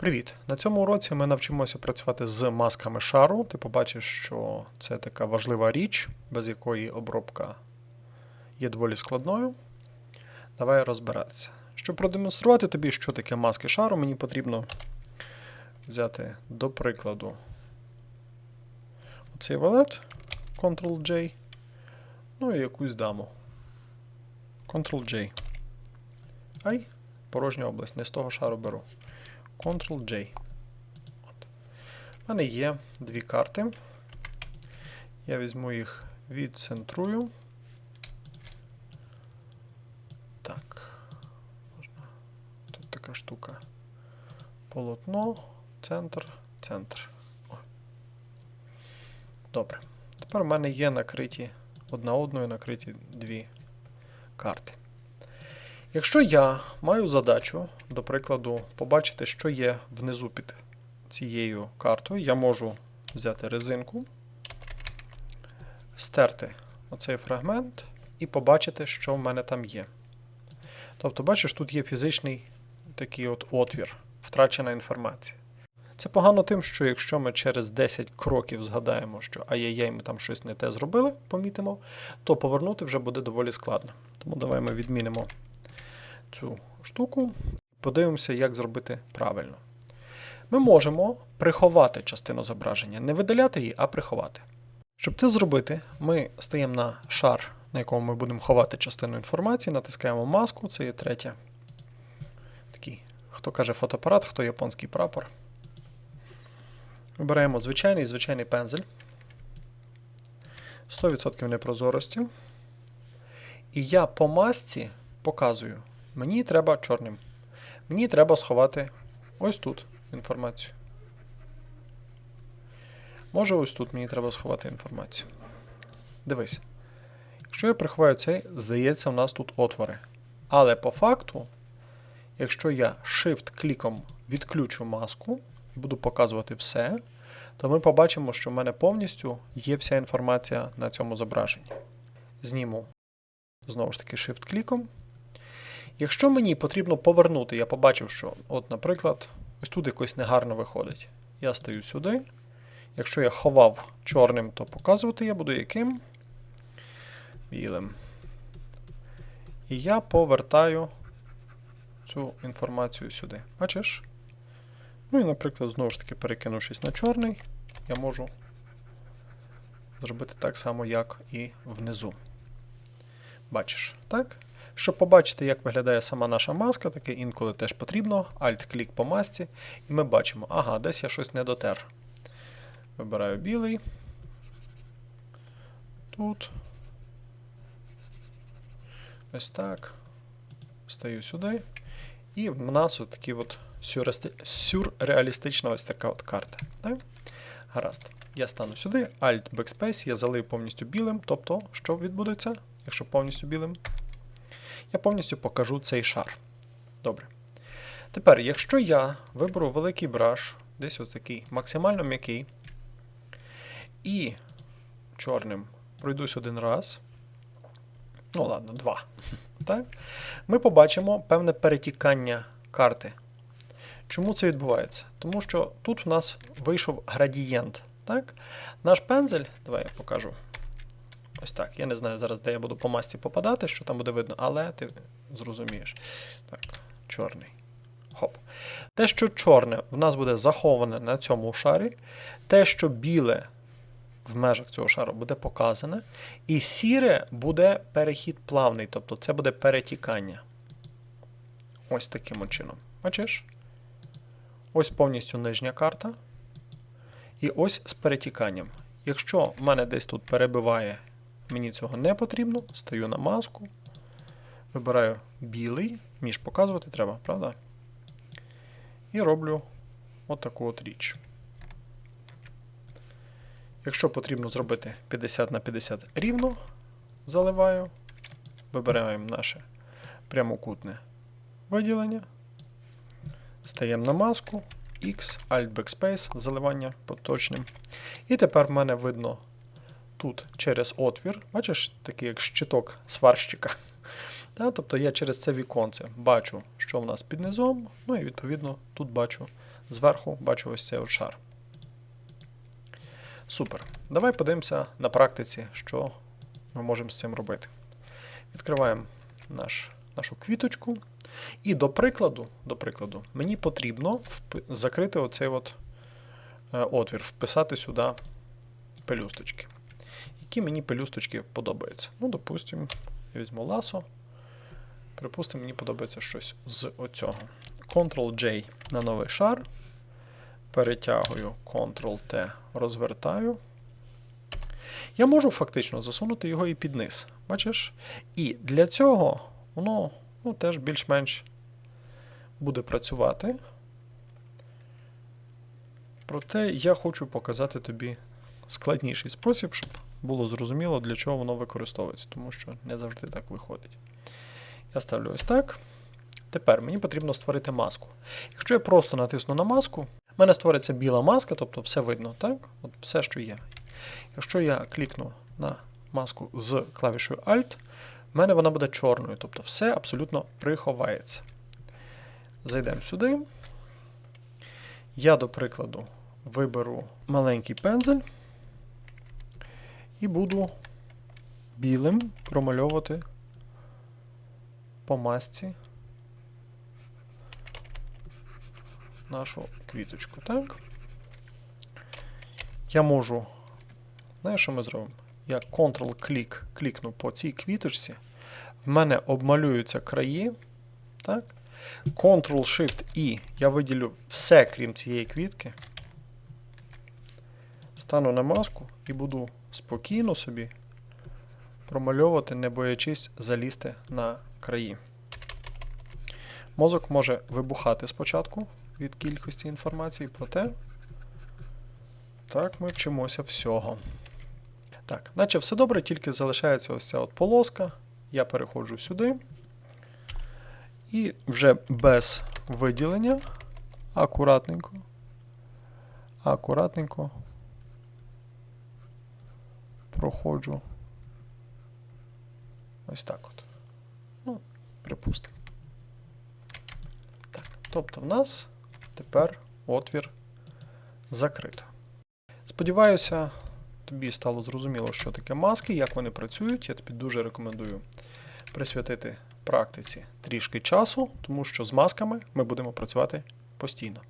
Привіт! На цьому уроці ми навчимося працювати з масками шару. Ти побачиш, що це така важлива річ, без якої обробка є доволі складною. Давай розбиратися. Щоб продемонструвати тобі, що таке маски шару, мені потрібно взяти до прикладу оцей валет Ctrl-J, ну і якусь даму. Ctrl-J. Ай, порожня область, не з того шару беру. Ctrl-J. У мене є дві карти. Я візьму їх, відцентрую. Так. Можна. Тут така штука. Полотно, центр, центр. О. Добре. Тепер в мене є накриті одна одною накриті дві карти. Якщо я маю задачу, до прикладу, побачити, що є внизу під цією картою, я можу взяти резинку, стерти оцей фрагмент і побачити, що в мене там є. Тобто, бачиш, тут є фізичний такий от отвір, втрачена інформація. Це погано тим, що якщо ми через 10 кроків згадаємо, що ай-яй-яй, ми там щось не те зробили, помітимо, то повернути вже буде доволі складно. Тому давай ми відмінимо цю штуку, подивимося, як зробити правильно. Ми можемо приховати частину зображення, не видаляти її, а приховати. Щоб це зробити, ми стаємо на шар, на якому ми будемо ховати частину інформації, натискаємо маску, це є третє. Такий, хто каже фотоапарат, хто японський прапор. Вибираємо звичайний звичайний пензель. 100% непрозорості. І я по масці показую. Мені треба чорним. Мені треба сховати ось тут інформацію. Може, ось тут мені треба сховати інформацію. Дивись. Якщо я приховаю цей, здається, у нас тут отвори. Але по факту, якщо я Shift-кліком відключу маску і буду показувати все, то ми побачимо, що в мене повністю є вся інформація на цьому зображенні. Зніму знову ж таки Shift-кліком. Якщо мені потрібно повернути, я побачив, що, от, наприклад, ось тут якось негарно виходить. Я стаю сюди. Якщо я ховав чорним, то показувати я буду яким? Білим. І я повертаю цю інформацію сюди. Бачиш? Ну і, наприклад, знову ж таки, перекинувшись на чорний, я можу зробити так само, як і внизу. Бачиш, так? Щоб побачити, як виглядає сама наша маска, таке інколи теж потрібно. Alt-клік по масці, і ми бачимо, ага, десь я щось не дотер. Вибираю білий. Тут. Ось так. Стаю сюди. І в нас от такі от сюрреалістична ось така от карта. Так? Гаразд. Я стану сюди, Alt Backspace, я залию повністю білим. Тобто, що відбудеться, якщо повністю білим? Я повністю покажу цей шар. Добре. Тепер, якщо я виберу великий браш, десь ось такий максимально м'який, і чорним пройдусь один раз. Ну, ладно, два. Так? Ми побачимо певне перетікання карти. Чому це відбувається? Тому що тут в нас вийшов градієнт. Так? Наш пензель, давай я покажу. Ось так. Я не знаю зараз, де я буду по масті попадати, що там буде видно, але ти зрозумієш. Так, чорний. Хоп. Те, що чорне в нас буде заховане на цьому шарі, те, що біле в межах цього шару буде показане, і сіре буде перехід плавний, тобто це буде перетікання. Ось таким чином. Бачиш? Ось повністю нижня карта. І ось з перетіканням. Якщо в мене десь тут перебиває, мені цього не потрібно, стаю на маску, вибираю білий, між показувати треба, правда? І роблю отаку от річ. Якщо потрібно зробити 50 на 50 рівно, заливаю, вибираємо наше прямокутне виділення, стаємо на маску, X, Alt Backspace, заливання поточним. І тепер в мене видно тут через отвір, бачиш, такий як щиток сварщика. Та, тобто я через це віконце бачу, що в нас під низом, ну і відповідно тут бачу зверху бачу ось цей от шар. Супер. Давай подивимося на практиці, що ми можемо з цим робити. Відкриваємо наш, нашу квіточку. І до прикладу, до прикладу, мені потрібно закрити оцей от, е, отвір, вписати сюди пелюсточки. Які мені пелюсточки подобаються. Ну, допустимо, я візьму ласо. Припустимо, мені подобається щось з оцього. Ctrl-J на новий шар. Перетягую Ctrl-T, розвертаю. Я можу фактично засунути його і під низ. Бачиш? І для цього воно ну, теж більш-менш буде працювати. Проте я хочу показати тобі складніший спосіб, щоб було зрозуміло, для чого воно використовується, тому що не завжди так виходить. Я ставлю ось так. Тепер мені потрібно створити маску. Якщо я просто натисну на маску, в мене створиться біла маска, тобто все видно, так? От все, що є. Якщо я клікну на маску з клавішою Alt, в мене вона буде чорною, тобто все абсолютно приховається. Зайдемо сюди. Я, до прикладу, виберу маленький пензель і буду білим промальовувати по масці нашу квіточку. Так? Я можу. Знаєш, що ми зробимо? Я Ctrl-клік клікну по цій квіточці. В мене обмалюються краї. Так? Ctrl-Shift-I. Я виділю все, крім цієї квітки. Стану на маску і буду спокійно собі промальовувати, не боячись залізти на краї. Мозок може вибухати спочатку від кількості інформації, проте так ми вчимося всього. Так, наче все добре, тільки залишається ось ця от полоска. Я переходжу сюди. І вже без виділення акуратненько. Акуратненько проходжу. Ось так от. Ну, припустимо. Так, тобто в нас тепер отвір закрито. Сподіваюся, тобі стало зрозуміло, що таке маски, як вони працюють. Я тобі дуже рекомендую присвятити практиці трішки часу, тому що з масками ми будемо працювати постійно.